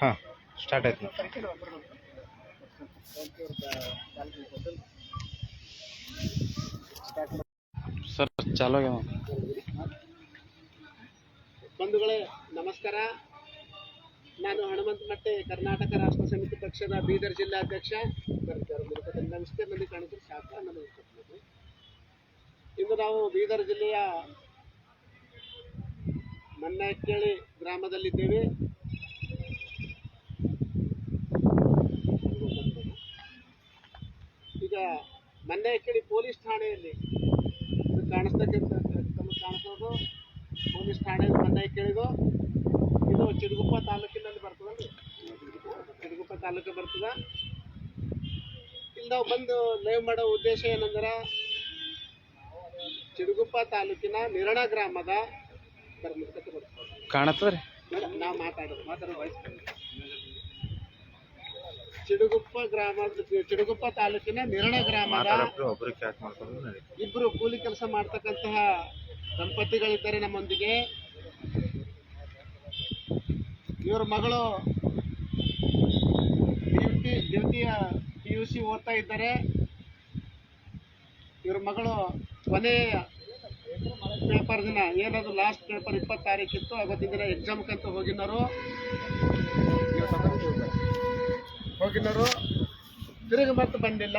ಹಾಂ ಸ್ಟಾರ್ಟ್ ಆಯ್ತು ಸರ್ ಚಾಲೋ ಬಂಧುಗಳೇ ನಮಸ್ಕಾರ. ನಾನು ಹನುಮಂತ ಮಟ್ಟೆ ಕರ್ನಾಟಕ ರಾಷ್ಟ್ರ ಸಮಿತಿ ಪಕ್ಷದ ಬೀದರ್ ಜಿಲ್ಲಾಧ್ಯಕ್ಷ ನಮಸ್ತೆ ಮಂದಿ ಕಾಣಿದ್ರು ಶಾಖ ನಮಗೆ. ಇಂದು ನಾವು ಬೀದರ್ ಜಿಲ್ಲೆಯ ಮನ್ನಕ್ಕೇಳಿ ಗ್ರಾಮದಲ್ಲಿದ್ದೇವೆ. ಈಗ ಕೇಳಿ ಪೊಲೀಸ್ ಠಾಣೆಯಲ್ಲಿ ಕಾಣಿಸ್ತಕ್ಕಂಥ ತಮಗೆ ಕಾಣಿಸೋದು ಪೊಲೀಸ್ ಠಾಣೆ ಮೊನ್ನೆ ಕೇಳಿದು ಇದು ಚಿರುಗುಪ್ಪ ತಾಲೂಕಿನಲ್ಲಿ ಬರ್ತದಲ್ರಿ ಚಿರುಗುಪ್ಪ ತಾಲೂಕು ಬರ್ತದ. ಇಲ್ಲಿ ನಾವು ಬಂದು ಲೈವ್ ಮಾಡೋ ಉದ್ದೇಶ ಏನಂದ್ರೆ ಚಿರುಗುಪ್ಪ ತಾಲೂಕಿನ ನಿರಣ ಗ್ರಾಮದ ಕಾಣತ್ತದ ನಾವು ಮಾತಾಡೋದು ಮಾತಾಡೋ ವಾಯ್ಸ್ ಚಿಡುಗುಪ್ಪ ಗ್ರಾಮದ ಚಿಡುಗುಪ್ಪ ತಾಲೂಕಿನ ನಿರಣ ಗ್ರಾಮದ ಇಬ್ರು ಇಬ್ಬರು ಕೂಲಿ ಕೆಲಸ ಮಾಡ್ತಕ್ಕಂತಹ ದಂಪತಿಗಳಿದ್ದಾರೆ ನಮ್ಮೊಂದಿಗೆ. ಇವ್ರ ಮಗಳು ಡ್ಯೂಟಿ ಡ್ಯೂಟಿಯ ಪಿ ಯು ಸಿ ಓದ್ತಾ ಇದ್ದಾರೆ. ಇವ್ರ ಮಗಳು ಕೊನೆಯ ಪೇಪರ್ ದಿನ ಏನದು ಲಾಸ್ಟ್ ಪೇಪರ್ ಇಪ್ಪತ್ತು ತಾರೀಕಿತ್ತು ಅವತ್ತಿನ ದಿನ ಎಕ್ಸಾಮ್ಕಂತ ಹೋಗಿನರು ಹೋಗಿನರು ತಿರುಗಿ ಮತ್ತೆ ಬಂದಿಲ್ಲ.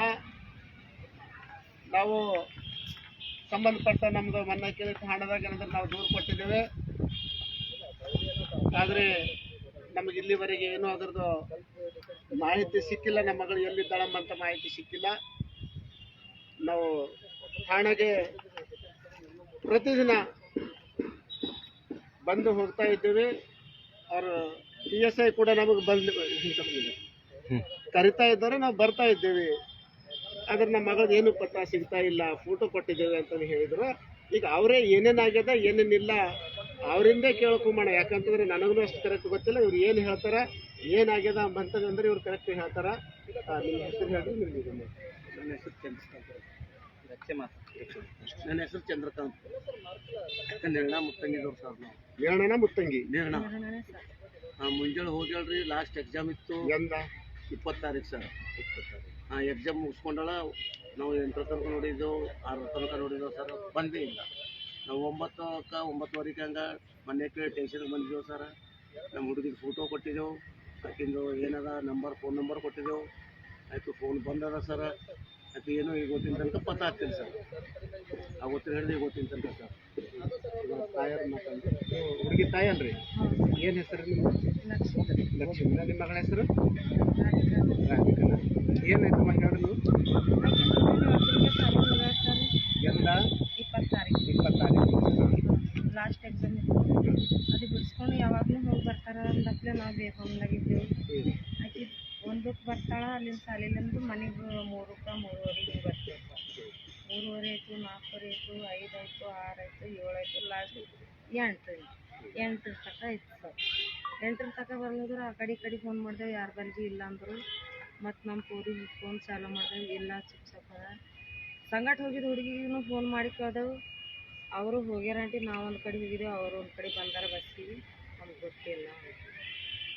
ನಾವು ಸಂಬಂಧಪಟ್ಟ ನಮ್ಮದು ಮನ್ನ ಕೇಳಿ ಹಣದಾಗ ಏನಂದ್ರೆ ನಾವು ದೂರು ಕೊಟ್ಟಿದ್ದೇವೆ. ಆದರೆ ನಮಗೆ ಇಲ್ಲಿವರೆಗೆ ಏನೂ ಅದರದ್ದು ಮಾಹಿತಿ ಸಿಕ್ಕಿಲ್ಲ. ನಮ್ಮ ಮಗಳು ಅಂತ ಮಾಹಿತಿ ಸಿಕ್ಕಿಲ್ಲ. ನಾವು ಠಾಣೆಗೆ ಪ್ರತಿದಿನ ಬಂದು ಹೋಗ್ತಾ ಇದ್ದೇವೆ. ಅವರು ಪಿ ಎಸ್ ಐ ಕೂಡ ನಮಗೆ ಬಂದು ಕರಿತಾ ಇದ್ದಾರೆ ನಾವು ಬರ್ತಾ ಇದ್ದೇವೆ. ಆದ್ರೆ ನಮ್ಮ ಮಗಳದ್ದು ಏನು ಪತ್ರ ಸಿಗ್ತಾ ಇಲ್ಲ ಫೋಟೋ ಕೊಟ್ಟಿದ್ದೇವೆ ಅಂತ ಹೇಳಿದ್ರು. ಈಗ ಅವರೇ ಏನೇನಾಗ್ಯದ ಏನೇನಿಲ್ಲ ಅವರಿಂದ ಕೇಳ್ಕೊಂಬೋಣ ಯಾಕಂತಂದ್ರೆ ನನಗೂ ಅಷ್ಟು ಕರೆಕ್ಟ್ ಗೊತ್ತಿಲ್ಲ. ಇವ್ರು ಏನು ಹೇಳ್ತಾರೆ ಏನಾಗ್ಯದ ಅಂತಂದ್ರೆ ಇವ್ರು ಕರೆಕ್ಟ್ ಹೇಳ್ತಾರೆ. ನಿಮ್ಮ ಹೆಸರು ಹೇಳಿ ನಿಮ್ಗೆ. ನನ್ನ ಹೆಸರು ಚಂದ್ರಕಾಂತ್. ನನ್ನ ಹೆಸರು ಚಂದ್ರಕಾಂತ್. ಮುತ್ತಂಗಿ ಮುತ್ತಂಗಿದವ್ರು ಸರ್ ನಾವು. ಮುತ್ತಂಗಿ. ನೇರಣ ಹಾಂ ಮುಂಜಾನೆ ಹೋಗ್ಯಾಳ್ರಿ ಲಾಸ್ಟ್ ಎಕ್ಸಾಮ್ ಇತ್ತು. ಎಂದ? ಇಪ್ಪತ್ತು ತಾರೀಕು ಸರ್ ಹಾಂ ಎಕ್ಸಾಮ್ ಮುಗಿಸ್ಕೊಂಡಾಳ ನಾವು ಎಂಟರ ತನಕ ನೋಡಿದ್ದೆವು ಆರರ ತನಕ ನೋಡಿದ್ದೆವು ಸರ್, ಬಂದೇ ಇಲ್ಲ. ನಾವು ಒಂಬತ್ತಕ್ಕೆ ಒಂಬತ್ತುವರೆಗೆ ಹಂಗೆ ಮೊನ್ನೆ ಕೇಳಿ ಟೇಷನ್ಗೆ ಬಂದಿದ್ದೆವು ಸರ್. ನಮ್ಮ ಹುಡುಗಿಗೆ ಫೋಟೋ ಕೊಟ್ಟಿದ್ದೆವು ಆಕಿಂದು ಏನದ ನಂಬರ್ ಫೋನ್ ನಂಬರ್ ಕೊಟ್ಟಿದ್ದೆವು ಆಯಿತು ಫೋನ್ ಬಂದದ ಸರ್. ಆಯ್ತು ಏನು ಈಗ ಗೊತ್ತಿನ ತನಕ ಆಗ್ತೀನಿ ಸರ್. ಗೊತ್ತಿನ ಹಿಡಿದು ಈಗ ಗೊತ್ತಿನ ತನಕ ಸರ್. ತಾಯರ್ ಮಾತಂದ್ರೆ ಹುಡುಗಿ ತಾಯಲ್ರಿ ಏನು ಹೆಸರು ನಿಮ್ಮ ಲಕ್ಷ್ಮಿ. ನಿಮ್ಮ ಮಗಳ ಹೆಸರು? ರಾಧಿಕನ. ಮಗ ಹೇಳು ನೀವು? ಎಲ್ಲ ಇಪ್ಪತ್ತು ತಾರೀಕು ಇಪ್ಪತ್ತು ತಾರೀಕು ಲಾಸ್ಟ್ ಎಕ್ಸಾಮ್ ಇತ್ತು. ಅದು ಬಿಡಿಸ್ಕೊಂಡು ಯಾವಾಗಲೂ ಹೋಗಿ ಬರ್ತಾರ ಅಂದಪ್ಲೆ ನಾವು ಆಕೆ ಒಂದಕ್ಕೆ ಬರ್ತಾಳ ಅಲ್ಲಿಂದ ಸಾಲಿಲಿಂದ ಮನೆಗೆ ಮೂರು ರೂಪಾಯಿ ಹಿಂಗೆ ಬರ್ತೇವೆ ಮೂರುವರೆ ಆಯಿತು ನಾಲ್ಕುವರೆ ಆಯಿತು ಐದು ಆಯಿತು ಆರು ಆಯಿತು ಏಳು ಆಯಿತು ಲಾಸ್ಟ್ ಎಂಟು ಎಂಟರ ತನಕ ಇತ್ತು ಸರ್ ಎಂಟರ ತನಕ ಬರ್ಲಿದ್ರೆ ಆ ಕಡೆ ಈ ಕಡೆ ಫೋನ್ ಮಾಡಿದೆವು ಯಾರು ಭೀ ಇಲ್ಲ ಅಂದರು. ಮತ್ತು ನಮ್ಮ ಪೋರಿಗೆ ಫೋನ್ ಚಾಲು ಮಾಡಿದೆವು ಇಲ್ಲ ಶಿಕ್ಷಕರ ಸಂಗಟ ಹೋಗಿದ್ದ ಹುಡುಗಿಗೂ ಫೋನ್ ಮಾಡಿ ಕೇಳ್ದೆವು. ಅವರು ಹೋಗ್ಯಾರ ಆಂಟಿ ನಾವು ಒಂದು ಕಡೆ ಹೋಗಿದ್ದೆವು ಅವರು ಒಂದು ಕಡೆ ಬಂದಾರ ಬಸ್ಸಿಗೆ. ನಮ್ಗೆ ಗೊತ್ತಿಲ್ಲ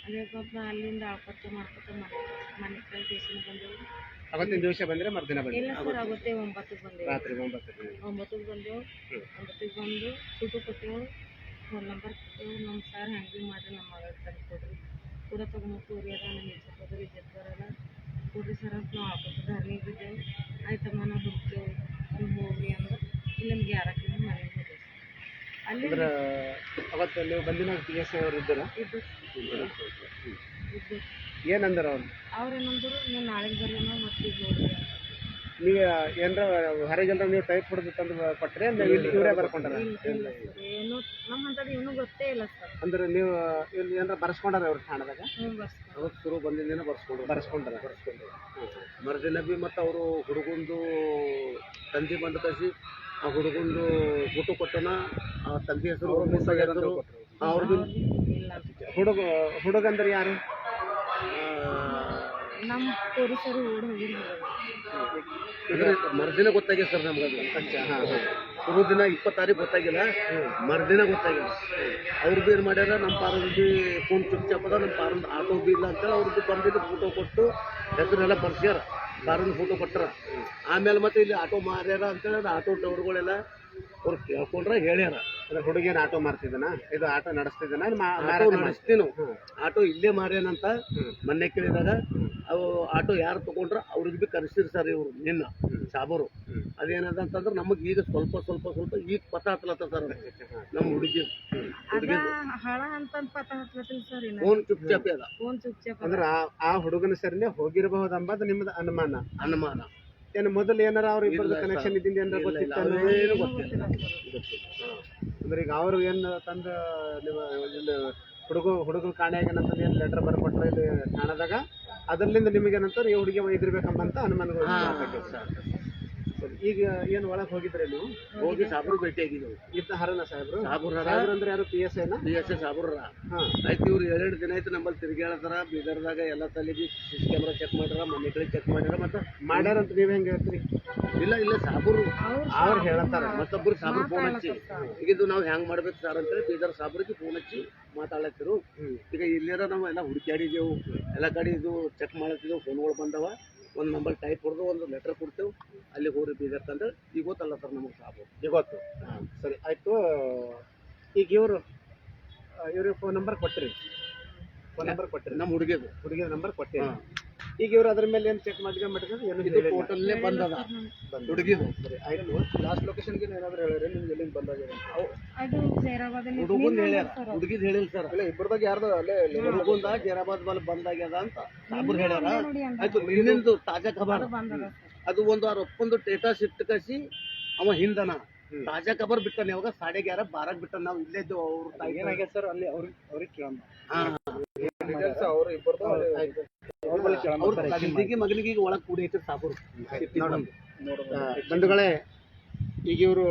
ಅದೇ ಪಾಪ ನಾ ಅಲ್ಲಿಂದ ಆಪತ್ತು ಮಾಡ್ಕೊತ ಮನೆ ಮನೆ ಕಡೆ ಟೇಷನ್ ಬಂದೆವು. ಅವತ್ತಿನ ದಿವಸ ಬಂದರೆ ಮರುದಿನ ಬಂದೆ ಇಲ್ಲ ಸರ್ ಆಗುತ್ತೆ ಒಂಬತ್ತಕ್ಕೆ ಬಂದೆವು. ರಾತ್ರಿ ಒಂಬತ್ತಕ್ಕೆ ಒಂಬತ್ತಕ್ಕೆ ಬಂದೆವು. ಒಂಬತ್ತಕ್ಕೆ ಬಂದು ಫೋಟೋ ಕೊಟ್ಟೆವು. ಫೋನ್ ನಂಬರ್ ಕೊಟ್ಟೆವು. ನಮ್ಮ ಸರ್ ಹ್ಯಾಂಗೆ ಮಾಡಿರಿ ನಮ್ಮ ಮಗಳ ತಂದು ಕೊಡ್ರಿ ಕೂಡ ತೊಗೊಂಡು ಅದ ನಮ್ಮ ಇಜ್ಜತ್ ಹೋದ್ರೆ ಇಜ್ಜತ್ ಕೂರಿ ಕೊಡ್ರಿ ಸರ್ ಅಂತ ನಾವು ಆಪತ್ತ ಧರಣಿಗೆ ಬಿದ್ದೆವು ಆಯ್ತಮ್ಮ ನಾವು ಹೋಗ್ತೇವೆ ನೀವು ಹೋಗ್ರಿ ಅಂದ್ರೆ ಇಲ್ಲಿ ನಮ್ಗೆ ಯಾರಕ್ಕಿಂತ ಮನೆಗೆ ಹೋದೆವು ಅಲ್ಲಿ ಅಂದ್ರೆ ಅವತ್ತು ನೀವು ಬಂದಿನ ಪಿ ಎಸ್ ಅವರು ಇದ್ದರು? ಇದ್ದು ಇದ್ದು ಏನಂದ್ರ ಅವ್ರು? ಏನಂದರು ನೀವು ನಾಳೆಗೆ ಬರ್ರಿ ನಾವು ಮತ್ತೆ ಹೋಗ್ರಿ. ನೀವು ಏನರ ಹೊರಗೆಲ್ಲ ನೀವು ಟೈಪ್ ಹೊಡೆದು ತಂದು ಕೊಟ್ಟರೆ ಇಲ್ಲಿ ಇವರೇ ಬರ್ಕೊಂಡಾರ? ಏನು ನಮ್ಮ ಅಂಥದ್ದು ಏನೂ ಗೊತ್ತೇ ಇಲ್ಲ ಸರ್. ಅಂದ್ರೆ ನೀವು ಇಲ್ಲಿ ಏನಾರ ಬರ್ಸ್ಕೊಂಡಾರ ಅವ್ರ ಠಾಣದಾಗ? ಹ್ಞೂ ಶುರು ಬಂದಿದ್ದೇನೆ ಬರ್ಸ್ಕೊಂಡು ಬರ್ಸ್ಕೊಂಡಾರ. ಬರ್ಸ್ಕೊಂಡು ಮರುದಿನ ಬಿ ಮತ್ತು ಅವರು ಹುಡುಗಂದು ತಂದೆ ಬಂದು ಕಳಿಸಿ ಆ ಹುಡುಗಂದು ಊಟ ಕೊಟ್ಟನ ಆ ತಂದೆ ಹೆಸರು ಹೆಸರು ಅವ್ರದ್ದು ಇಲ್ಲ. ಹುಡುಗ ಹುಡುಗಂದ್ರೆ ಯಾರು? ನಮ್ಮ ಪೊಲೀಸರು ಓಡಿ ಹೋಗಿರ್ಬೋದು ಮರುದಿನ ಗೊತ್ತಾಗಿದೆ ಸರ್ ನಮ್ಗೆ ಅದು. ಶುರು ದಿನ ಇಪ್ಪತ್ತು ತಾರೀಕು ಗೊತ್ತಾಗಿಲ್ಲ. ಮರುದಿನ ಗೊತ್ತಾಗಿಲ್ಲ ಅವ್ರದ್ದು ಏನು ಮಾಡ್ಯಾರ ನಮ್ಮ ಪಾರನ್ ಬಿ ಫೋನ್ ಸ್ವಿಚ್ ಅದ ನಮ್ಮ ಪಾರನ್ ಆಟೋ ಬಿ ಇಲ್ಲ ಅಂತೇಳಿ ಅವ್ರದ್ದು ಬಂದಿದ್ದು ಫೋಟೋ ಕೊಟ್ಟು ಹೆಸರೆಲ್ಲ ಬರ್ಸ್ಯಾರ. ಪಾರನ್ ಫೋಟೋ ಕೊಟ್ಟಾರ ಆಮೇಲೆ ಮತ್ತೆ ಇಲ್ಲಿ ಆಟೋ ಮಾರ್ಯಾರ ಅಂತೇಳಿ ಅದು ಆಟೋ ಟವರ್ಗಳೆಲ್ಲ ಅವ್ರು ಕೇಳ್ಕೊಂಡ್ರೆ ಹೇಳ್ಯಾರ. ಅಂದ್ರೆ ಹುಡುಗಿನ ಆಟೋ ಮಾಡ್ತಿದ್ದಾನ? ಇದು ಆಟೋ ನಡೆಸ್ತಿದ್ದಾನ? ಆಟೋ ಮಾರಾಟ ಮಾಡ್ತಿದ್ದಾನ? ಆಟೋ ಇಲ್ಲೇ ಮಾರ್ಯಾನಂತ ಮೊನ್ನೆ ಕೇಳಿದಾಗ ಅವು ಆಟೋ ಯಾರು ತಗೊಂಡ್ರ ಅವ್ರಿಗೆ ಬಿ ಕರೆಸಿರ್ ಸರ್ ಇವ್ರು ನಿನ್ನ ಸಾಬರು. ಅದೇನದ ಅಂತಂದ್ರೆ ನಮಗೆ ಈಗ ಸ್ವಲ್ಪ ಸ್ವಲ್ಪ ಸ್ವಲ್ಪ ಈಗ ಪತ ಹತ್ಲತ್ತ ಸರ್ ನಮ್ಮ ಹುಡುಗಿ. ಫೋನ್ ಚುಪ್ ಚಾಪಿ ಅದ. ಅಂದ್ರೆ ಆ- ಆ ಹುಡುಗನ ಸರಿನೇ ಹೋಗಿರಬಹುದು ಅಂಬದು ನಿಮ್ದು ಅನುಮಾನ. ಅನುಮಾನ. ಏನು ಮೊದಲು ಏನಾರ ಅವ್ರ ಇಬ್ಬರು ಕನೆಕ್ಷನ್. ಇದ್ದಿಂದ ಏನಾರ ಗೊತ್ತಿತ್ತು ಗೊತ್ತಿಲ್ಲ ಅಂದ್ರೆ ಈಗ ಅವರು ಏನು ತಂದ ನಿಮ್ಮ ಇಲ್ಲಿ ಹುಡುಗ ಹುಡುಗರು ಕಾಣೆಯಾಗೇನಂತ ಏನು ಲೆಟರ್ ಬರ್ಕೊಟ್ರೆ ಇಲ್ಲಿ ಕಾಣದಾಗ ಅದರ್ಲಿಂದ ನಿಮಗೆ ಏನಂತಾರೆ ಈ ಹುಡುಗಿ ಒಯ್ದಿರ್ಬೇಕಂಬಂತ ಅನುಮಾನಗಳು. ಸರ್. ಈಗ ಏನು ಒಳಗೆ ಹೋಗಿದ್ರೆ ನೀವು? ಹೋಗಿ ಸಾಬ್ರು ಭೇಟಿ ಆಗಿದ್ದೆವು ಇದ್ದ ಹರನ ಸಾಹೇಬ್ರು? ಸಾಬ್ರ ಸಾಹೇಬ್ರು ಅಂದ್ರೆ ಯಾರು? ಪಿ ಎಸ್ ಐನ ಬಿ ಎಸ್ ಎಸ್ ಸಾಬೂರ್ ಹಾ. ಆಯ್ತು ಇವ್ರು ಎರಡು ದಿನ ಆಯ್ತು ನಮ್ಮಲ್ಲಿ ತಿರುಗಾಡತಾರ ಬೀದರ್ದಾಗ ಎಲ್ಲ ತಲೆಗೆ ಸಿ ಸಿ ಕ್ಯಾಮ್ರಾ ಚೆಕ್ ಮಾಡ್ಯಾರ ಮನೆ ಕಡೆ ಚೆಕ್ ಮಾಡ್ಯಾರ ಮತ್ತೆ ಮಾಡ್ಯಾರಂತ ನೀವ್ ಹೆಂಗ್ ಹೇಳ್ತೀರಿ? ಇಲ್ಲ ಇಲ್ಲ ಸಾಬೂರ್. ಅವ್ರು ಹೇಳತ್ತಾರ ಮತ್ತೊಬ್ರು ಸಾಬ್ರು ಫೋನ್ ಹಚ್ಚಿ. ಈಗ ಇದು ನಾವು ಹೆಂಗ್ ಮಾಡ್ಬೇಕು ಸರ್ ಅಂತೇಳಿ ಬೀದರ್ ಸಾಬ್ರಿಗೆ ಫೋನ್ ಹಚ್ಚಿ ಮಾತಾಡತ್ತಿರು ಈಗ ಇಲ್ಲಿರ ನಾವು ಎಲ್ಲ ಹುಡುಕ್ಯಾಡಿದೆವು. ಎಲ್ಲ ಕಡೆ ಇದು ಚೆಕ್ ಮಾಡತ್ತಿದ್ದೆವು ಫೋನ್ಗಳು ಬಂದವ. ಒಂದು ನಂಬರ್ ಟೈಪ್ ಹೊಡೆದು ಒಂದು ಲೆಟರ್ ಕೊಡ್ತೇವೆ ಅಲ್ಲಿ ಹೋಗಿ ಬೀದರ್ ತಂದ್ರೆ ಈಗ ಗೊತ್ತಲ್ಲ ಸರ್ ನಮಗೆ ಸಾಬು ಈಗ ಗೊತ್ತು. ಸರಿ ಆಯಿತು. ಈಗ ಇವರು ಇವ್ರಿಗೆ ಫೋನ್ ನಂಬರ್ ಕೊಟ್ಟಿರಿ ಫೋನ್ ನಂಬರ್ ಕೊಟ್ಟಿರಿ ನಮ್ಮ ಹುಡುಗಿದು. ಹುಡುಗಿದ ನಂಬರ್ ಕೊಟ್ಟಿರಿ ಈಗ ಇವ್ರು ಅದ್ರ ಮೇಲೆ ಏನು ಚೆಕ್ ಮಾಡಿದ್ರೆ ಮಾಡಿದ್ರೆ ಏನು ಇದು ಟೋಟಲ್ಲೇ ಬಂದದ. ಹುಡುಗಿದು. ಸರಿ ಆಯ್ತು ಲಾಸ್ಟ್ ಲೊಕೇಶನ್ಗೆ ಏನಾದ್ರು ಹೇಳಿದ್ರೆ ನಿಮ್ಗೆ ಎಲ್ಲಿಂದ ಬಂದಾಗ ಅದು ಜೈರಾಬಾದ್ ಹುಡುಗನ್ ಹೇಳ್ಯಾರ. ಹುಡುಗಿದ್ ಹೇಳಿಲ್ಲ ಸರ್. ಅಲ್ಲ ಇಬ್ಬರ ಬಗ್ಗೆ ಯಾರ್ದು ಅಲ್ಲೇ ಹುಡುಗಂದ ಜೈರಾಬಾದ್ ಬಲ್ ಬಂದಾಗ್ಯದ ಅಂತ ಸಾಬ್ರು ಹೇಳ್ಯಾರ. ಆಯ್ತು ನಿನ್ನಿಂದು ತಾಜಾ ಖಬರ್. ಅದು ಒಂದು ಅವ್ರ ಒಪ್ಪಂದು ಟೇಟಾ ಶಿಫ್ಟ್ ಕಸಿ ಅವ ಹಿಂದನ. ತಾಜಾ ಖಬರ್ ಬಿಟ್ಟನ ಯಾವಾಗ? ಸಾಡೆ ಗ್ಯಾರ ಬಾರಕ್ ಬಿಟ್ಟ ನಾವು ಇಲ್ಲೇ ಇದ್ದು ಅವ್ರ ಏನಾಗಿದೆ ಸರ್ ಅಲ್ಲಿ ಅವ್ರಿಗೆ ಅವ್ರಿಗೆ ಕೇಳೋಣ. ತಂದೆಗೆ ಮಗನಿಗೆ ಈಗ ಒಳಗ್ ಕೂಡಿ ಐತಿ ಸಾಬರು ಬಂಧುಗಳೇ ಈಗ ಇವರು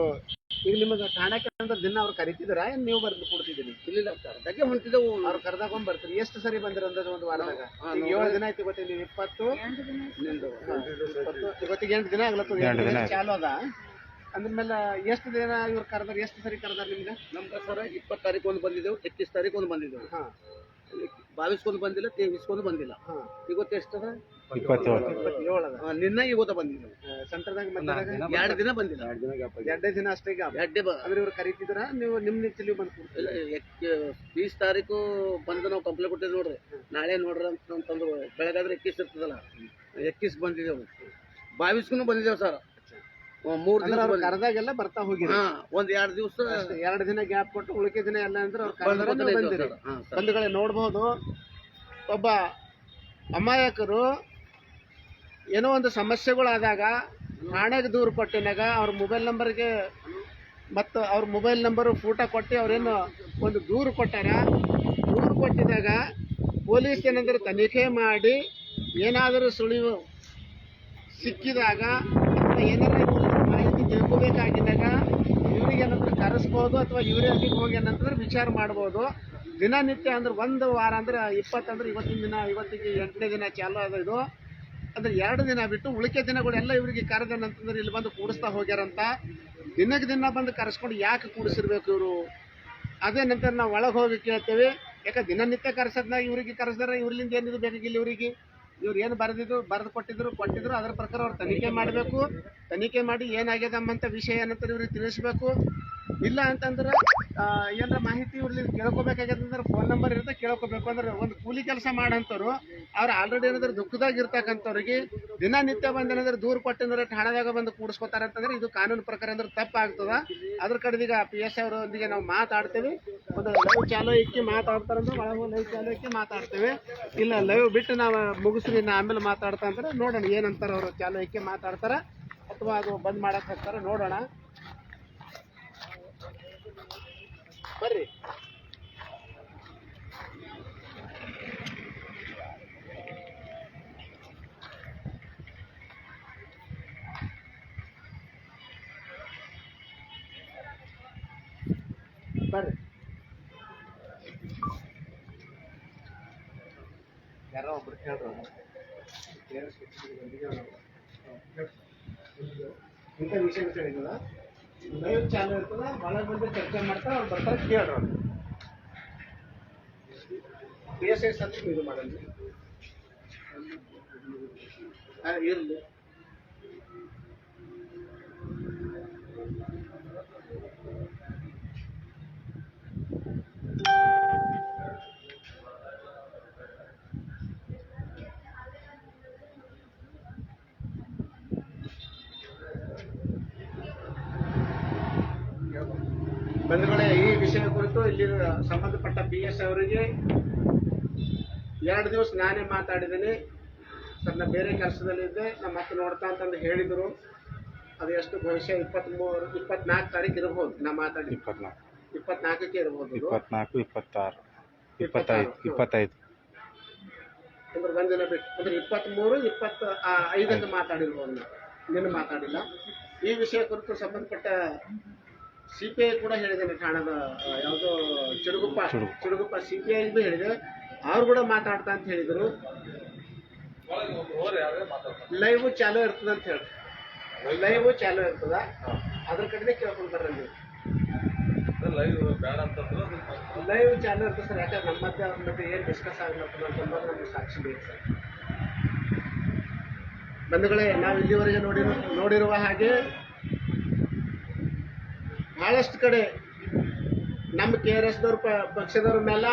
ಈಗ ನಿಮಗೆ ಕಾಣಕ್ಕೆ ಅಂದ್ರೆ ದಿನ ಅವ್ರು ಕರಿತಿದ್ರ ಏನ್ ನೀವು ಬರ್ದು ಕೊಡ್ತಿದ್ದೀರಿ? ಇಲ್ಲ ಸರ್. ಅದಕ್ಕೆ ಹೊಂಟಿದೆವು ಅವ್ರು ಕರ್ದಾಕೊಂಡ್ ಬರ್ತೀರಿ. ಎಷ್ಟು ಸರಿ ಬಂದಿರ ಅಂದ್ರೆ ಒಂದು ವಾರದಾಗ? ಏಳು ದಿನ ಆಯ್ತು ಗೊತ್ತಿ ನೀವು ಇಪ್ಪತ್ತು? ನಿಂದು. ಇವತ್ತಿಗೆ ಎಂಟು ದಿನ ಆಗ್ಲತ್ತದ ಎಂಟು ದಿನ ಚಾಲು ಅದ? ಅಂದ್ಮೇಲೆ ಎಷ್ಟು ದಿನ ಇವ್ರು ಕರೆದಾರ ಎಷ್ಟು ಸರಿ ಕರೆದಾರ ನಿಮ್ಗೆ? ನಮ್ಗೆ ಸರ್ ಇಪ್ಪತ್ತು ತಾರೀಕು ಒಂದು ಬಂದಿದ್ದೆವು ಇಪ್ಪತ್ತು ತಾರೀಕು ಒಂದು ಬಂದಿದ್ದೆವು. ಹಾ. ಬಾವಿಸ್ಕೊಂದು ಬಂದಿಲ್ಲ ತೇವಿಸ್ಕೊಂಡು ಬಂದಿಲ್ಲ. ಇವತ್ತು ಎಷ್ಟದ ಇಪ್ಪತ್ತೇಳು. ನಿನ್ನ ಇವತ್ತು ಬಂದಿಲ್ಲ. ಸೆಂಟರ್ದಾಗ ಬಂದಿಲ್ಲ ಎರಡು ದಿನ ಬಂದಿಲ್ಲ. ಎರಡೇ ದಿನ ಅಷ್ಟೇ ಈಗ ಎರಡೇ ಅಂದ್ರೆ ಇವ್ರು ಕರೀತಿದ್ರ ನೀವು ನಿಮ್ ನಿಲ್ಲಿ ಬಂದು ಬೀಸ್ ತಾರೀಕು ಬಂದ ನಾವು ಕಂಪ್ಲೇಂಟ್ ಕೊಟ್ಟಿದ್ವಿ ನೋಡ್ರಿ. ನಾಳೆ ನೋಡ್ರಿ ಅಂತ ಅಂತಂದ್ರು ಬೆಳಗಾದ್ರೆ ಎಕ್ಕಿಸ್ ಇರ್ತದಲ್ಲ. ಎಕ್ಕಿಸ್ ಬಂದಿದ್ದೇವೆ. ಭಾವಿಸ್ಕೊಂಡು ಬಂದಿದ್ದೇವೆ ಸರ್. ಮೂರು ದಿನ ಕರ್ದಾಗೆಲ್ಲ ಬರ್ತಾ ಹೋಗಿರಿ ಒಂದ್ ಎರಡು ದಿವಸ ಎರಡು ದಿನ ಗ್ಯಾಪ್ ಕೊಟ್ಟು ಉಳಿಕೆ ದಿನ ಎಲ್ಲ ಅಂದ್ರೆ ಬಂದಿರಿ. ಬಂಧುಗಳೇ ನೋಡ್ಬೋದು. ಒಬ್ಬ ಅಮಾಯಕರು ಏನೋ ಒಂದು ಸಮಸ್ಯೆಗಳಾದಾಗ ಠಾಣೆಗೆ ದೂರು ಕೊಟ್ಟಿನಾಗ ಅವ್ರ ಮೊಬೈಲ್ ನಂಬರ್ಗೆ ಮತ್ತು ಅವ್ರ ಮೊಬೈಲ್ ನಂಬರು ಫೋಟೋ ಕೊಟ್ಟು ಅವ್ರೇನು ಒಂದು ದೂರು ಕೊಟ್ಟಾರ? ದೂರು ಕೊಟ್ಟಿದಾಗ ಪೊಲೀಸ್ ಏನಂದ್ರೆ ತನಿಖೆ ಮಾಡಿ ಏನಾದರೂ ಸುಳಿವು ಸಿಕ್ಕಿದಾಗ ಅಥವಾ ಮಾಹಿತಿ ತಿಳ್ಕೊಬೇಕಾಗಿದ್ದಾಗ ಇವ್ರಿಗೆ ಏನಂದ್ರೆ ಕರೆಸ್ಬೋದು ಅಥವಾ ಇವರೇ ಅಲ್ಲಿಗೆ ಹೋಗಿ ಏನಂತಂದ್ರೆ ವಿಚಾರ ಮಾಡ್ಬೋದು. ದಿನನಿತ್ಯ ಅಂದ್ರೆ ಒಂದು ವಾರ ಅಂದ್ರೆ ಇಪ್ಪತ್ತಂದ್ರೆ ಇವತ್ತಿನ ದಿನ, ಇವತ್ತಿಗೆ ಎಂಟನೇ ದಿನ ಚಾಲು ಅದ ಇದು. ಅಂದ್ರೆ ಎರಡು ದಿನ ಬಿಟ್ಟು ಉಳಿಕೆ ದಿನಗಳೆಲ್ಲ ಇವರಿಗೆ ಕರೆದೇನಂತಂದ್ರೆ ಇಲ್ಲಿ ಬಂದು ಕೂಡಿಸ್ತಾ ಹೋಗ್ಯಾರಂತ. ದಿನಕ್ಕೆ ದಿನ ಬಂದು ಕರೆಸ್ಕೊಂಡು ಯಾಕೆ ಕೂಡಿಸಿರ್ಬೇಕು ಇವರು? ಅದೇ ನಂತರ ನಾವು ಒಳಗೆ ಹೋಗಿ ಕೇಳ್ತೇವೆ. ಯಾಕೆ ದಿನನಿತ್ಯ ಕರೆಸೋದ್ನಾಗ ಇವರಿಗೆ ಕರೆಸಿದ್ರೆ? ಇವ್ರಿಂದ ಏನಿದು ಬೇಕಾಗಿಲ್ಲ ಇವರಿಗೆ? ಇವ್ರು ಏನು ಬರೆದಿದ್ರು, ಬರೆದು ಕೊಟ್ಟಿದ್ರು ಕೊಟ್ಟಿದ್ರು, ಅದ್ರ ಪ್ರಕಾರ ಅವ್ರು ತನಿಖೆ ಮಾಡಬೇಕು. ತನಿಖೆ ಮಾಡಿ ಏನಾಗ್ಯದ ಅಂತ ವಿಷಯ ಏನಂತ ಇವ್ರಿಗೆ ತಿಳಿಸ್ಬೇಕು. ಇಲ್ಲ ಅಂತಂದ್ರೆ ಏನಾರ ಮಾಹಿತಿ ಇವ್ರಲ್ಲಿ ಕೇಳ್ಕೊಬೇಕಾಗ್ಯದ ಅಂದ್ರೆ ಫೋನ್ ನಂಬರ್ ಇರುತ್ತೆ, ಕೇಳ್ಕೊಬೇಕು. ಅಂದ್ರೆ ಒಂದು ಕೂಲಿ ಕೆಲಸ ಮಾಡಂತವ್ರು, ಅವ್ರು ಆಲ್ರೆಡಿ ಏನಾದ್ರೂ ದುಃಖದಾಗ ಇರ್ತಕ್ಕಂಥವ್ರಿಗೆ ದಿನನಿತ್ಯ ಬಂದ ಏನಾದ್ರೆ ದೂರ ಕೊಟ್ಟಿಂದ್ರೆ ಠಾಣದಾಗ ಬಂದು ಕೂಡಿಸ್ಕೊತಾರೆ ಅಂತಂದ್ರೆ ಇದು ಕಾನೂನು ಪ್ರಕಾರ ಅಂದ್ರೆ ತಪ್ಪಾಗ್ತದ. ಅದ್ರ ಕಡೆದೀಗ ಪಿ ಎಸ್ ಅವರೊಂದಿಗೆ ನಾವು ಮಾತಾಡ್ತೇವೆ. ಒಂದು ಲೈವ್ ಚಾಲೋ ಇಕ್ಕಿ ಮಾತಾಡ್ತಾರಂದ್ರೆ ಒಳಗೆ ಲೈವ್ ಚಾಲೋ ಇಕ್ಕಿ ಮಾತಾಡ್ತೇವೆ. ಇಲ್ಲ ಲೈವ್ ಬಿಟ್ಟು ನಾವು ಮುಗಿಸ್ರಿ ನಾ ಆಮೇಲೆ ಮಾತಾಡ್ತಾ ಅಂದ್ರೆ ನೋಡೋಣ ಏನಂತಾರೆ ಅವರು ಚಾಲೋ ಇಕ್ಕಿ ಮಾತಾಡ್ತಾರ ಅಥವಾ ಅದು ಬಂದ್ ಮಾಡಕ್ ನೋಡೋಣ. ಬರ್ರಿ ಬರ್ರಿ ಯಾರೋ ಒಬ್ರು ಕೇಳ್ರು ಇಂಥ ವಿಷಯ ಹೇಳಿದ ಲೈವ್ ಚಾನಲ್ ಇರ್ತದೆ ಬಹಳ ಬಂದು ಚರ್ಚೆ ಮಾಡ್ತಾರೆ, ಅವ್ರು ಬರ್ತಾರೆ ಕೇಳ್ರಿ ಪಿ ಎಸ್ ಐ ಸತ್ತು ಇದು ಮಾಡಲ್ರಿ ಹಾಂ, ಇರಲಿ ಬಂಧುಗಳೇ ಈ ವಿಷಯ ಕುರಿತು ಇಲ್ಲಿ ಸಂಬಂಧಪಟ್ಟ ಪಿ ಎಸ್ ಅವರಿಗೆ ಎರಡು ದಿವಸ ನಾನೇ ಮಾತಾಡಿದ್ದೀನಿ. ಸರ್ ನಾನು ಬೇರೆ ಕೆಲಸದಲ್ಲಿದ್ದೆ. ನಮ್ಮ ಮತ್ತೆ ನೋಡ್ತಾ ಅಂತಂದು ಹೇಳಿದರು. ಅದು ಎಷ್ಟು ಭವಿಷ್ಯ ಇಪ್ಪತ್ತ್ಮೂರು ಇಪ್ಪತ್ನಾಲ್ಕು ತಾರೀಕು ಇರ್ಬೋದು ನಾ ಮಾತಾಡಿ ಇಪ್ಪತ್ನಾಲ್ಕು. ಇಪ್ಪತ್ನಾಲ್ಕಕ್ಕೆ ಇರ್ಬೋದು. ಇಪ್ಪತ್ನಾಲ್ಕು ಇಪ್ಪತ್ತಾರು. ಇಪ್ಪತ್ತೈದು ಇಪ್ಪತ್ತೈದು. ಅಂದ್ರೆ ಒಂದಿನ ಬಿಟ್ಟು. ಅಂದ್ರೆ ಇಪ್ಪತ್ತ್ಮೂರು ಇಪ್ಪತ್ತ ಐದಕ್ಕೆ ಮಾತಾಡಿರ್ಬೋದು ನಾನು ನಿನ್ನ ಮಾತಾಡಿಲ್ಲ. ಈ ವಿಷಯ ಕುರಿತು ಸಂಬಂಧಪಟ್ಟ ಸಿ ಪಿ ಐ ಕೂಡ ಹೇಳಿದ್ದೇನೆ ಠಾಣದ ಯಾವುದು ಯಾವುದೋ Chitaguppa Chitaguppa. Chitaguppa C P I ಭೀ ಹೇಳಿದೆ. ಅವ್ರು ಕೂಡ ಮಾತಾಡ್ತಾ ಅಂತ ಹೇಳಿದರು. ಲೈವ್ ಚಾಲೂ ಇರ್ತದ ಅಂತ ಹೇಳಿ ಲೈವ್ ಚಾಲೂ ಇರ್ತದ. ಅದ್ರ ಕಡೆನೇ ಕೇಳ್ಕೊಂಡು ಬರ್ರಿ ನೀವು. ಲೈವ್ ಚಾಲು ಇರ್ತದೆ ಸರ್. ಯಾಕಂದ್ರೆ ನಮ್ಮ ಮಧ್ಯೆ ಅವ್ರ ಮಧ್ಯೆ ಏನು ಡಿಸ್ಕಸ್ ಆಗ್ಲತ್ತದ ಅಂತಂದ್ರೆ ನಮ್ಗೆ ಸಾಕ್ಷಿ ಬೇಕು ಸರ್. ಬಂಧುಗಳೇ ನಾವು ಇಲ್ಲಿವರೆಗೆ ನೋಡಿರೋ ನೋಡಿರುವ ಹಾಗೆ ಬಹಳಷ್ಟು ಕಡೆ ನಮ್ಮ ಕೆ ಆರ್ ಎಸ್ದವ್ರ ಪ, ಪಕ್ಷದವ್ರ ಮೇಲೆ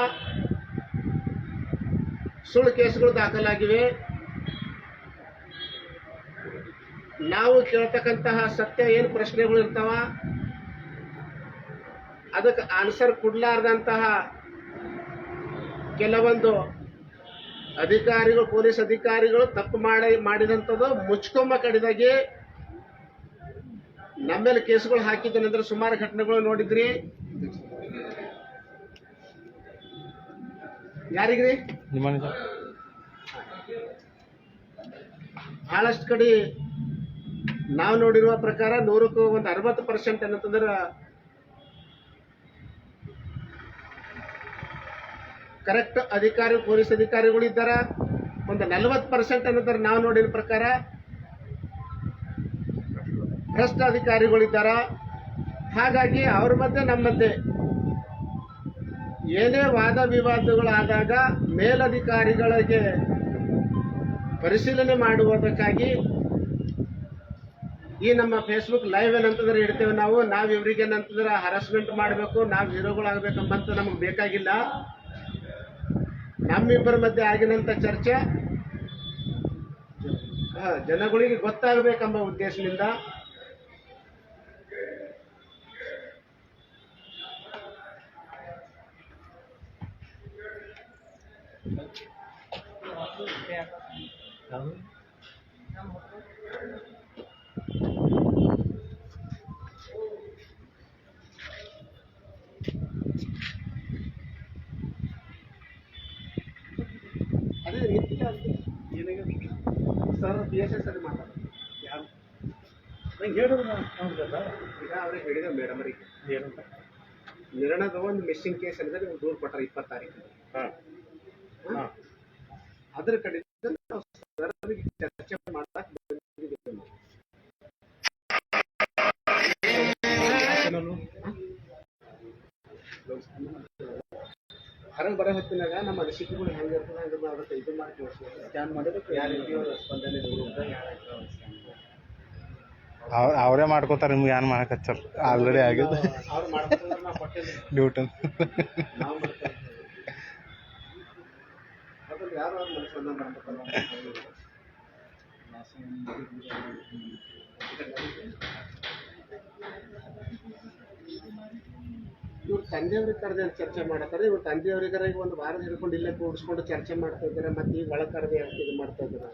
ಸುಳ್ಳು ಕೇಸ್ಗಳು ದಾಖಲಾಗಿವೆ. ನಾವು ಕೇಳ್ತಕ್ಕಂತಹ ಸತ್ಯ ಏನು ಪ್ರಶ್ನೆಗಳು ಇರ್ತಾವ? ಅದಕ್ಕೆ ಆನ್ಸರ್ ಕೊಡ್ಲಾರ್ದಂತಹ ಕೆಲವೊಂದು ಅಧಿಕಾರಿಗಳು, ಪೊಲೀಸ್ ಅಧಿಕಾರಿಗಳು ತಪ್ಪು ಮಾಡಿ ಮಾಡಿದಂಥದ್ದು ಮುಚ್ಕೊಂಬ ಕಡಿದಾಗೆ ನಮ್ಮ ಮೇಲೆ ಕೇಸುಗಳು ನಂತರ ಸುಮಾರು ಘಟನೆಗಳು ನೋಡಿದ್ರಿ? ಯಾರಿಗ್ರಿ? ನಿಮ್ಮ ಬಹಳಷ್ಟು ಕಡೆ ನಾವು ನೋಡಿರುವ ಪ್ರಕಾರ ನೂರಕ್ಕೂ ಒಂದು ಅರವತ್ತು ಪರ್ಸೆಂಟ್ ಏನಂತಂದ್ರೆ ಕರೆಕ್ಟ್ ಅಧಿಕಾರಿ ಪೊಲೀಸ್ ಅಧಿಕಾರಿಗಳು ಇದ್ದಾರ. ಒಂದು ನಲವತ್ತು ಪರ್ಸೆಂಟ್ ಏನಂತಾರೆ ನಾವು ನೋಡಿದ ಪ್ರಕಾರ ಭ್ರಷ್ಟ ಅಧಿಕಾರಿಗಳಿದ್ದಾರೆ ಹಾಗಾಗಿ ಅವ್ರ ಮಧ್ಯೆ ನಮ್ಮ ಮಧ್ಯೆ ಏನೇ ವಾದ ವಿವಾದಗಳಾದಾಗ ಮೇಲಧಿಕಾರಿಗಳಿಗೆ ಪರಿಶೀಲನೆ ಮಾಡುವುದಕ್ಕಾಗಿ ಈ ನಮ್ಮ ಫೇಸ್ಬುಕ್ ಲೈವ್ ಏನಂತಂದ್ರೆ ಇಡ್ತೇವೆ ನಾವು. ನಾವು ಇವರಿಗೆ ಏನಂತಂದ್ರೆ ಹರಾಸ್ಮೆಂಟ್ ಮಾಡಬೇಕು, ನಾವು ಹೀರೋಗಳಾಗಬೇಕಂಬಂತ ನಮಗೆ ಬೇಕಾಗಿಲ್ಲ. ನಮ್ಮಿಬ್ಬರ ಮಧ್ಯೆ ಆಗಿನಂತ ಚರ್ಚೆ. ಜನಗಳಿಗೆ ಗೊತ್ತಾಗಬೇಕೆಂಬ ಉದ್ದೇಶದಿಂದ ಅದೇ ನಿಂತಿಲ್ಲ ಅಂತ ಏನಾಗಿದೆ ಸರ್ ಬಿ ಎಸ್ ಎಸ್ ಅಲ್ಲಿ ಮಾತಾಡ ಯಾರು ನಂಗೆ ಹೇಳಿದ್ರು ಈಗ ಅವ್ರಿಗೆ ಹೇಳಿದೆ ಮೇಡಮ್ ಅವರಿಗೆ ಏನಂತ ನಿರ್ಣಯದ ಒಂದು ಮಿಸ್ಸಿಂಗ್ ಕೇಸ್ ಅಂದ್ರೆ ನೀವು ದೂರ ಕೊಟ್ಟಾರ ಇಪ್ಪತ್ತು ತಾರೀಕು ಹಾಂ ಹಾಂ ಅದ್ರ ಕಡೆಯಿಂದ ನಾವು ಚರ್ಚೆ ಮಾಡಕ್ ಬಂದಿದ್ದೀವಿ. ಹೊರಗೆ ಬರೋ ಹೊತ್ತಿನಾಗ ನಮ್ಮ ಅನಿಸಿಕೆಗಳು ಹೆಂಗೆ ಇರ್ತದೆ ಹಂಗೆ ನಾವು ಇದು ಮಾಡಿ ತೋರಿಸ್ಬೇಕು. ಸ್ಕ್ಯಾನ್ ಮಾಡಿದ್ರೆ ಯಾರು ಸ್ಪಂದನೆ ಅವ್ರ ಅವರೇ ಮಾಡ್ಕೋತಾರೆ ನಿಮ್ಗೆ ಏನು ಮಾಡಕ್ಕೆ ಹಚ್ಚಾರ ಆಲ್ರೆಡಿ ಆಗಿದೆ ಡ್ಯೂಟನ್ ನ್ಯೂಟನ್ ನಾವು ಮಾಡ್ಕೊಂಡ್ವಿ ಅದ್ರಲ್ಲಿ ಯಾರು ಅವ್ರ ಮನಸ್ಸನ್ನ ಮಾಡ್ಬೇಕಲ್ಲ ಇವ್ರು ತಂದೆಯವ್ರಿಗೆ ಕರೆದ ಚರ್ಚೆ ಮಾಡ್ತಾರೆ ಇವ್ರು ತಂದೆಯವ್ರಿಗಾರ ಈಗ ಒಂದು ವಾರ ಹಿಡ್ಕೊಂಡು ಇಲ್ಲೇ ಕೂಡಿಸ್ಕೊಂಡು ಚರ್ಚೆ ಮಾಡ್ತಾ ಇದ್ದಾರೆ ಮತ್ತೆ ಈಗ ಒಳಗೆ ಅಂತ ಇದು ಮಾಡ್ತಾ ಇದ್ದಾರೆ.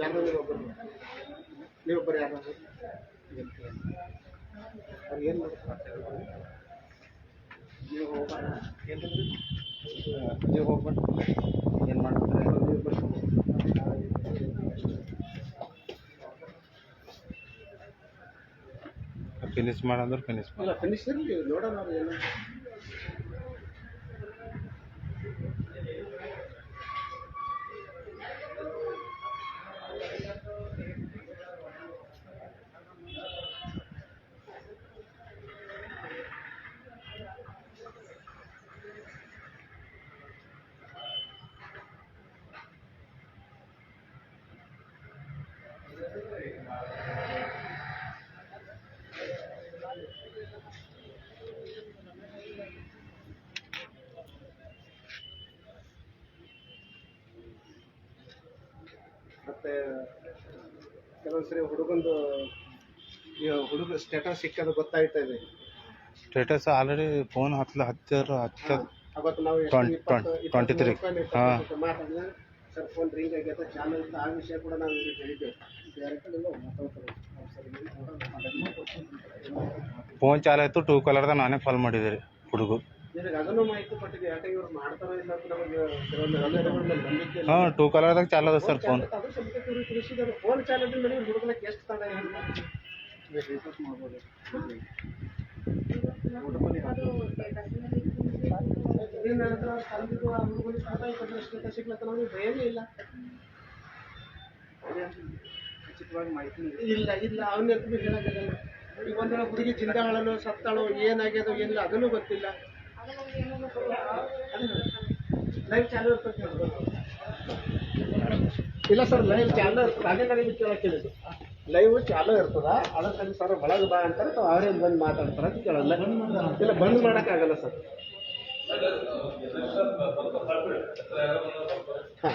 ಯಾರು ನೀವೊಬ್ಬರು? ನೀವೊಬ್ಬರು ಯಾರು? ಅವ್ರು ಏನು ಮಾಡ್ತಾರೆ? ನೀವು ಹೋಗೋಣ. ನೀವು ಹೋಗ್ಬಿಟ್ಟು ಏನು ಮಾಡ್ತಾರೆ. ಫಿನಿಶ್ ಮಾಡಂದ್ರೆ ಫಿನಿಶ್ ಮಾಡಿ ಫಿನಿಶ್ ಇರಲಿ ನೋಡೋಣ ಕೆಲವೊಂದ್ಸರಿ ಹುಡುಗಂದು ಹುಡುಗ ಸ್ಟೇಟಸ್ ಸಿಕ್ಕದು ಗೊತ್ತಾಯ್ತಾ ಇದೆ ಸ್ಟೇಟಸ್ ಆಲ್ರೆಡಿ ಫೋನ್ ಹತ್ಲ ಹತ್ತಿರ ಹತ್ತ ಅವತ್ತು ನಾವು ಎಷ್ಟು Twenty- ಇಪ್ಪತ್ತು- twenty- ಇಪ್ಪತ್ತ್ ಮೂರು 23. ಹಾ. ಸರ್ ಫೋನ್ ರಿಂಗ್ ಆಗೈತೆ ಚಾಲು ಇತ್ತು ಆ ವಿಷಯ ಕೂಡ ನಾವು ಹೇಳಿದ್ದೇವೆ ಇಲ್ಲ, ಸರಿ ಇಲ್ಲ. ಫೋನ್ ಚಾಲು ಆಯ್ತು ಟೂ ಕಲರ್ದಾಗ ನಾನೇ ಫಾಲ್ ಮಾಡಿದೆ ರೀ ಹುಡುಗ ಹಾಂ ಟೂ ಕಲರ್ದಾಗ ಚಾಲು ಅದ ಸರ್ ಫೋನ್ ಇಲ್ಲ. ಇಲ್ಲ ಅವನ ಈಗ ಒಂದಿನ ಹುಡುಗಿ ಚಿಂತಾಳೋ ಸತ್ತಾಳೋ ಏನಾಗ್ಯದೋ ಏನಿಲ್ಲ ಅದನ್ನು ಗೊತ್ತಿಲ್ಲ. ಇಲ್ಲ ಸರ್ ಲೈವ್ ಇರ್ತದೆ. ಅದೇ ನನಗೆ ಕೇಳಿದ್ದು. ಲೈವ್ ಚಾಲು ಇರ್ತದ ಅದಕ್ಕೆ ಸರ್ ಒಳಗೆ ಬಾ ಅಂತಾರೆ ಅಥವಾ ಅವರೇ ಬಂದು ಮಾತಾಡ್ತಾರೆ ಅಂತ ಕೇಳಲ್ಲ ಇಲ್ಲ, ಬಂದ್ ಮಾಡೋಕ್ಕಾಗಲ್ಲ ಸರ್ ಹಾಂ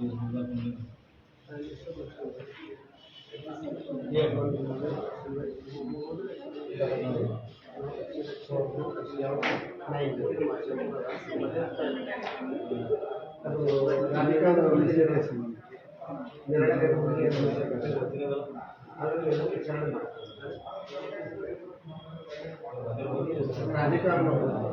ಕೇಳ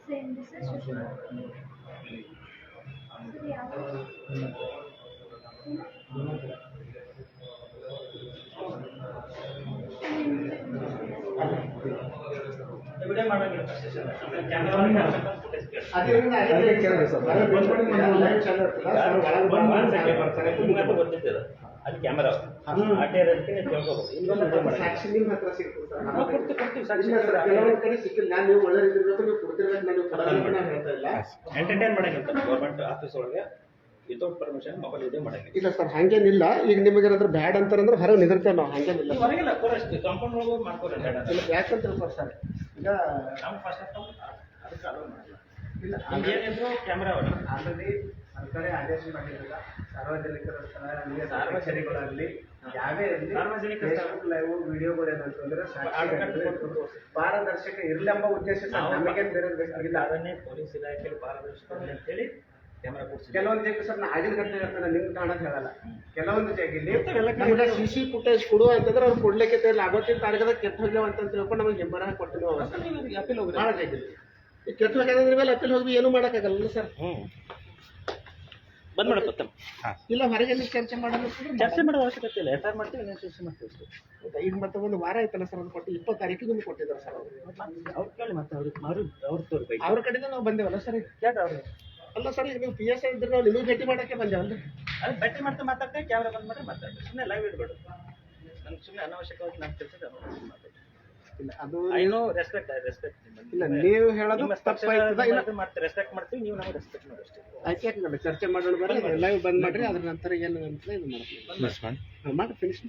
Same, this is Sushma. Sir, ಯಾವ- ಅದರಿಂದ ಅದೇ ಕೇಳಿದೆ ಸರ್ ಅದೇ ಬಂದ್ ಮಾಡಿ ನಾನು ಅಲ್ಲಿ ಕ್ಯಾಮರಾ ಅಡ್ಡ ಇರೋದಕ್ಕೆ ನೀವು ಕೇಳ್ಕೋಬೋದು ಇಲ್ಲಿ ಬಂದು ಅಡ್ಡ ಮಾಡಂಗಿಲ್ಲ. ಸಾಕ್ಷಿ ನಿಮ್ಮ ಹತ್ರ ಸಿಗ್ತದೆ ಸರ್. ನಾವು ಕೊಡ್ತೀವಿ, ಕೊಡ್ತೀವಿ, ಸಾಕ್ಷಿ ಇಲ್ಲ ಸರ್, ಕೆಲವೊಂದ್ ಕಡೆ ಸಿಕ್ಕಿಲ್ಲ. ನಾನು ನೀವು ಒಳ್ಳೆ ಇರ್ಬೇಕು ನೀವು ಕೊಡ್ತಿರ್ಬೇಕು ನಾನು ಕೊಡಲ್ಲ ಅಂತ ನಾನು ಹೇಳ್ತಾ ಇಲ್ಲ. ಎಂಟರ್ಟೈನ್ ಮಾಡಂಗಿಲ್ಲ ಗೌರ್ಮೆಂಟ್ ಆಫೀಸ್ ಒಳಗೆ ವಿತೌಟ್ ಪರ್ಮಿಷನ್ ಮೊಬೈಲ್ ಇದೆ ಮಾಡಂಗಿಲ್ಲ ಇಲ್ಲ ಸರ್ ಹಾಗೇನಿಲ್ಲ. ಈಗ ನಿಮಗೆ ಏನಾದ್ರು ಬ್ಯಾಡ್ ಅಂತಾರಂದ್ರೆ ಹೊರಗೆ ನಿಂದಿರ್ತೇವೆ ನಾವು ಹಂಗೇನಿಲ್ಲ ಹೊರಗಿಲ್ಲ ಕಾಂಪೌಂಡ್ ಒಳಗೆ ಮಾಡ್ಕೋರಿ ಇಲ್ಲ ಯಾಕಂತ ಸರ್ ಸರ್. ಈಗ ನಾವು ಫಸ್ಟ್ ಅದಕ್ಕೆ ಅಲೋ ಮಾಡಿಲ್ಲ. ಇಲ್ಲ ಹಾಗೇನಿದ್ರು ಕ್ಯಾಮ್ರಾ ಆಲ್ರೆಡಿ ಸರ್ಕಾರ ಆದೇಶ ಮಾಡಿರಲಿಲ್ಲ ಸಾರ್ವಜನಿಕರ ಸ್ಥಳ ಸಾರ್ವಜನಿಕರಲ್ಲಿ ಯಾವೇ ಇರಲಿ ಸಾರ್ವಜನಿಕ. ಫೇಸ್ಬುಕ್ ಲೈವ್ ವಿಡಿಯೋಗಳು ಏನಂತಂದ್ರೆ ಪಾರದರ್ಶಕ ಇರಲೆಂಬ ಉದ್ದೇಶ ನಮಗೆ ಬೇರೆ ಬೇಕಾಗಿಲ್ಲ ಅದನ್ನೇ ಪೊಲೀಸ್ ಇಲಾಖೆಯಲ್ಲಿ ಪಾರದರ್ಶಕ ಅಂತೇಳಿ ಕೆಲವೊಂದು ಜಾಗ ಸರ್ ನಾ ಆಗಿನ ಘಟನೆ ಹೇಳ್ತಾನೆ ಕಾಣದ ಕಾಣಕ್ ಹೇಳಲ್ಲ. ಕೆಲವೊಂದು ಜಾಗದಲ್ಲಿ ನಮ್ಗೆ ಸಿ ಸಿ ಫುಟೇಜ್ ಕೊಡು ಅಂತಂದ್ರೆ ಅವ್ರು ಕೊಡ್ಲಿಕ್ಕೆ ಅವತ್ತಿನ ತಾರೀಕದಾಗ ಕೆಟ್ಟ ಹೋಗ್ಯಾವ ಅಂತ ತಿಳ್ಕೊಂಡು ನಮಗೆ ಹೆಬ್ಬರ ಕೊಟ್ಟು ಅಪೀಲ್ ಹೋಗಿ ಭಾಳ ಜಾಗಿಲ್ಲ ಕೆಟ್ಟ ಹೋಗ್ಬಿ ಮೇಲೆ ಅಪ್ಪಲ್ಲಿ ಹೋಗಿ ಏನು ಮಾಡೋಕ್ಕಾಗಲ್ಲ ಸರ್? ಬಂದ್ ಮಾಡಪ್ಪ ಇಲ್ಲ ಹೊರಗೆ ಚರ್ಚೆ ಮಾಡಲು ಚರ್ಚೆ ಮಾಡೋ ಅವಶ್ಯಕತೆ ಇಲ್ಲ ಎಫ್ ಐ ಆರ್ ಮಾಡ್ತೀವಿ ಇನ್ನೊಂದು ಚರ್ಚೆ ಮಾಡ್ತೀವಿ ಅಷ್ಟೇ. ಈಗ ಮತ್ತೆ ಒಂದು ವಾರ ಆಯ್ತಲ್ಲ ಸರ್ ಅದು ಕೊಟ್ಟು ಇಪ್ಪತ್ತು ತಾರೀಕಿಗೆ ಒಂದು ಕೊಟ್ಟಿದ್ದಾರೆ ಸರ್ ಅವರು. ಅವ್ರು ಕೇಳಿ ಮತ್ತೆ ಅವ್ರಿಗೆ ಅವ್ರು ಅವ್ರ ತೋರ್ಬೇಕು. ಅವ್ರ ಕಡೆಯಿಂದ ನಾವು ಬಂದೇವಲ್ಲ ಸರ್? ಯಾಕೆ ಅವ್ರು? ಅಲ್ಲ ಸರ್ ಈಗ ನೀವು ಪಿ ಎಸ್ ಐ ಇದ್ರೆ ನಾವು ನಿಮಗೆ ಭೇಟಿ ಮಾಡೋಕ್ಕೆ ಬಂದೇವಲ್ಲ ಅದು ಭೇಟಿ ಮಾಡ್ತಾ ಮಾತಾಡ್ತೇವೆ ಕ್ಯಾಮ್ರಾ ಬಂದ್ ಮಾಡಿ ಮಾತಾಡ್ತೀವಿ. ಸುಮ್ಮನೆ ಲೈವ್ ಇಡ್ಬೇಡು. ನಂಗೆ ಸುಮ್ಮನೆ ಅನಾವಶ್ಯಕವಾಗಿ ನಾನು ಕೆಲಸ ಇಲ್ಲ ಅದು I know respect I respect ಇಲ್ಲ ನೀವು ಹೇಳೋದು ತಪ್ಪಾಯ್ತದ ಇಲ್ಲ. ಮಾಡ್ತೀವಿ ರೆಸ್ಪೆಕ್ಟ್ ಮಾಡ್ತೀವಿ ನೀವು ನಮಗೆ ರೆಸ್ಪೆಕ್ಟ್ ಮಾಡಿ ಅಷ್ಟೇ. ಅದಕ್ಕೆ ಯಾಕೆ ಚರ್ಚೆ ಮಾಡೋಣ ಬರ್ರಿ ಲೈವ್ ಬಂದ್ ಮಾಡ್ರಿ ಅದ್ರ ನಂತರ ಏನು ಅಂತ ಇದು ಮಾಡ್ತೀವಿ. ಮಾಡಿ ಫಿನಿಶ್ ಮಾಡಿ. ಫಿನಿಶ್